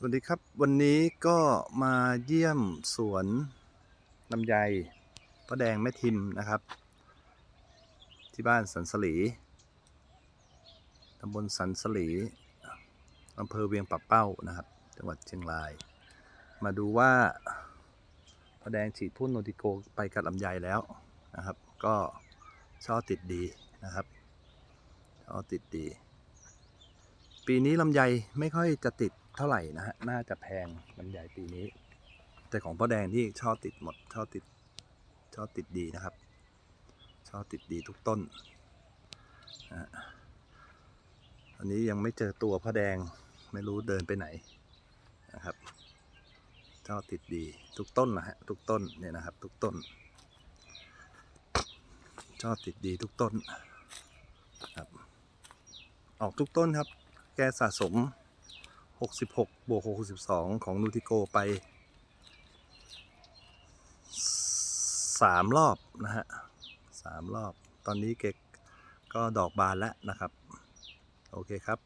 สวัสดีครับวันนี้ก็มาเยี่ยมสวนลำไยป้าแดงแม่ทิมนะครับ ที่บ้านสันสลีตำบลสันสลีอำเภอเวียงปับเป้านะครับ จังหวัดเชียงราย มาดูว่าป้าแดงฉีดพ่นโนติโกไปกับลำไยแล้วนะครับ ก็ช่อติดดีนะครับช่อติดดี ปีนี้ลำไยไม่ค่อยจะติด เท่าไหร่นะฮะ น่าจะแพงลำไยปีนี้ แต่ของพ่อแดงที่ช่อติดหมดช่อติดช่อติดดีนะครับช่อติดดีทุกต้นนะอันนี้ยังไม่เจอตัวพ่อแดงไม่รู้เดินไปไหนนะครับช่อติดดีทุกต้นนะฮะทุกต้นเนี่ยนะครับ ทุกต้นช่อติดดีทุกต้นครับออกทุกต้นครับ แกสะสม 66บวก62 ของนูติโกไป 3 รอบ นะฮะ3รอบ ตอนนี้เก็กก็ดอกบานแล้วนะครับ โอเคครับ